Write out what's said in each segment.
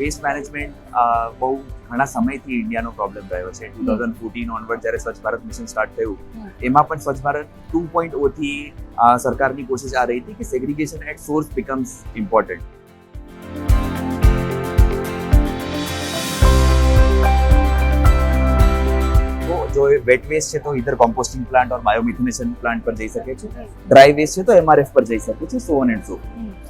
Waste management બહુ ઘણા સમયથી ઇન્ડિયાનો પ્રોબ્લેમ રહ્યો છે. ટુ થાઉઝન્ડ ફોર્ટીન ઓનવર્ડ જ્યારે સ્વચ્છ ભારત મિશન સ્ટાર્ટ થયું એમાં પણ સ્વચ્છ ભારત ટુ પોઈન્ટ ઓથી સરકારની કોશિશ આ રહી હતી કે segregation at source becomes important જો એ વેટ વેસ્ટ છે તો ઇધર કોમ્પોસ્ટિંગ પ્લાન્ટ ઓર બાયોમિથેનેશન પ્લાન્ટ પર જઈ શકે છે. ડ્રાય વેસ્ટ છે તો એમઆરએફ પર જઈ શકે છે સો ઓન એન્ડ સો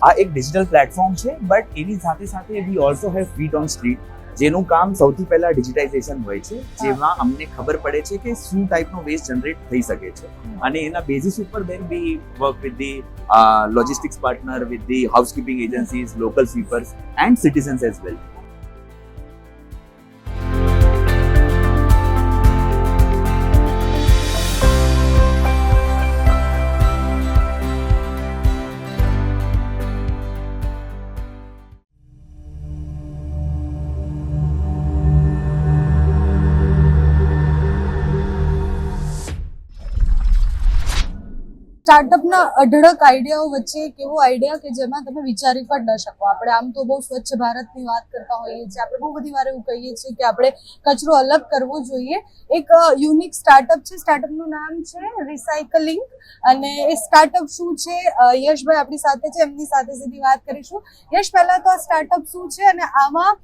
આ એક ડિજિટલ પ્લેટફોર્મ છે બટ એની સાથે સાથે we also have feet on street જેનું કામ સૌથી પહેલા ડિજિટાઇઝેશન હોય છે જેમાં અમને ખબર પડે છે કે શું ટાઈપનો વેસ્ટ જનરેટ થઈ શકે છે. અને એના બેઝિસ ઉપર then we work with the logistics partner with the housekeeping agencies local sweepers and citizens as well સ્ટાર્ટઅપના અઢળક આઈડિયાઓ વચ્ચે એક એવો આઈડિયા કે જેમાં તમે વિચારી પણ ન શકો. આપણે આમ તો બહુ સ્વચ્છ ભારતની વાત કરતા હોઈએ છીએ. આપણે બહુ બધી વાર એવું કહીએ છીએ કે આપણે કચરો અલગ કરવો જોઈએ. એક યુનિક સ્ટાર્ટઅપ છે. સ્ટાર્ટઅપનું નામ છે રિસાયકલિંગ અને એ સ્ટાર્ટઅપ શું છે? યશભાઈ આપણી સાથે છે. એમની સાથે સીધી વાત કરીશું. યશ, પહેલા તો આ સ્ટાર્ટઅપ શું છે? અને આમાં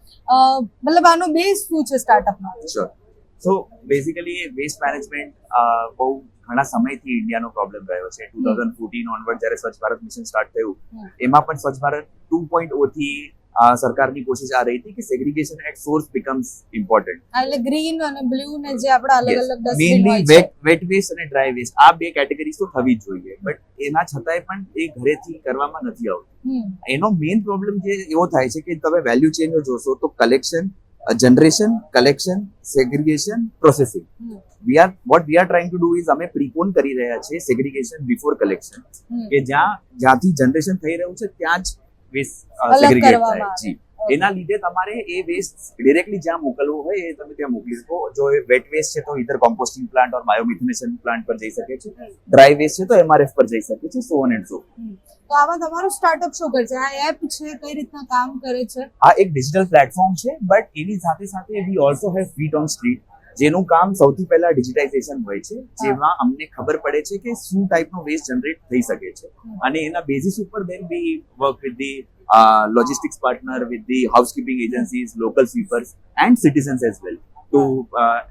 મતલબ આનો બેઝ શું છે સ્ટાર્ટઅપમાં સો બેઝિકલી વેસ્ટ મેનેજમેન્ટ બહુ ઘણા સમયથી ઇન્ડિયાનો પ્રોબ્લેમ રહ્યો છે. ટુ થાઉઝન્ડ ફોર્ટીન ઓનવર્ડ જ્યારે સ્વચ્છ ભારત મિશન સ્ટાર્ટ થયું એમાં પણ સ્વચ્છ ભારત ટુ પોઈન્ટ ઓથી સરકારની કોશિશ આ રહી હતી કે segregation at source becomes important એટલે ગ્રીન અને બ્લુ ને જે આપણા અલગ અલગ ડસ્ટબિન હોય છે. વેટ વેસ્ટ અને ડ્રાય વેસ્ટ આ બે કેટેગરીઝ તો થવી જ જોઈએ. બટ એના છતાંય પણ એ ઘરેથી કરવામાં નથી આવતું. એનો મેઇન પ્રોબ્લેમ જે એવો થાય છે કે તમે વેલ્યુ ચેન જોશો તો collection generation collection segregation processing. We are what we are trying to do is અમે પ્રીપોન કરી રહ્યા છીએ સેગ્રીગેશન બિફોર કલેક્શન કે જ્યાં જ્યાંથી જનરેશન થઈ રહ્યું છે ત્યાં જ વેસ્ટ અલગ થાય. જી. એના લીધે તમારે એ વેસ્ટ ડિરેક્ટલી જ્યાં મોકલવું હોય એ તમે ત્યાં મોકલી શકો. જો એ વેટ વેસ્ટ છે તો ઇધર કોમ્પોસ્ટિંગ પ્લાન્ટ ઓર બાયોમિથેનેશન પ્લાન્ટ પર જઈ શકે છે. ડ્રાય વેસ્ટ છે તો એમઆરએફ પર જઈ શકે છે સો એન્ડ સો તો આમાં તમારું સ્ટાર્ટઅપ શું કરે છે આ એપ છે કઈ રીતના કામ કરે છે? આ એક ડિજિટલ પ્લેટફોર્મ છે બટ એની સાથે સાથે we also have feet on street જેનું કામ સૌથી પહેલા ડિજિટાઇઝેશન હોય છે જેમાં અમને ખબર પડે છે કે શું ટાઈપનો વેસ્ટ જનરેટ થઈ શકે છે. અને એના બેઝિસ ઉપર then we work with the logistics partner with the housekeeping agencies local sweepers and citizens as well to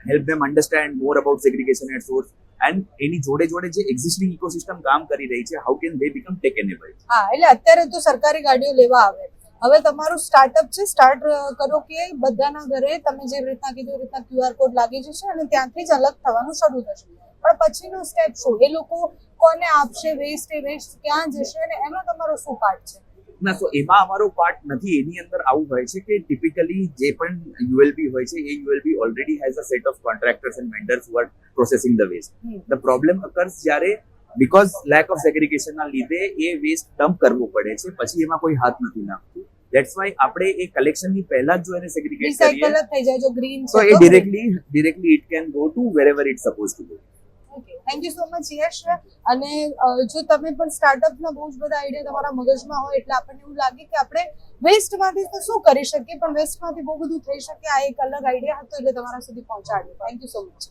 help them understand more about segregation at source and એની જોડે જોડે જે એક્ઝિસ્ટિંગ ઇકોસિસ્ટમ કામ કરી રહી છે how can they become tech enable હા એટલે અત્યારે તો સરકારી ગાડીઓ લેવા આવે. હવે તમારું સ્ટાર્ટઅપ છે સ્ટાર્ટ કરો કે બધાના ઘરે તમે જે રીતના કીધું એ રીતના ક્યુઆર કોડ લાગી જશે અને ત્યાંથી જ અલગ થવાનું શરૂ થશે. પણ પછીનો સ્ટેપ શું? એ લોકો કોને આપશે વેસ્ટ એ વેસ્ટ ક્યાં જશે અને એનો તમારો શું પાર્ટ છે? ના તો એમાં અમારો પાર્ટ નથી. એની અંદર આવું હોય છે કે ટિપિકલી જે પણ યુએલબી હોય છે એ ULB already has a set of contractors and vendors who are processing the waste the problem occurs જ્યારે બીકોઝ લેક ઓફ સેગ્રિગેશનના લીધે એ વેસ્ટ ડમ્પ કરવું પડે છે. પછી એમાં કોઈ હાથ નથી નાખતું. ધેટ્સ વાય આપણે એ કલેક્શનની પહેલા જ જો એને સેગ્રિગેટ કરીએ થઈ જાય જો ગ્રીન તો એ directly directly it can go to wherever it supposed to go thank you so much Yash અને જો તમે પણ સ્ટાર્ટઅપના બહુ જ બધા આઈડિયા તમારા મગજમાં હોય એટલે આપણને એવું લાગે કે આપણે વેસ્ટમાંથી તો શું કરી શકીએ? પણ વેસ્ટમાંથી બહુ બધું થઈ શકે. આ એક અલગ આઈડિયા હતો એટલે તમારા સુધી પહોંચાડ્યો. Thank you so much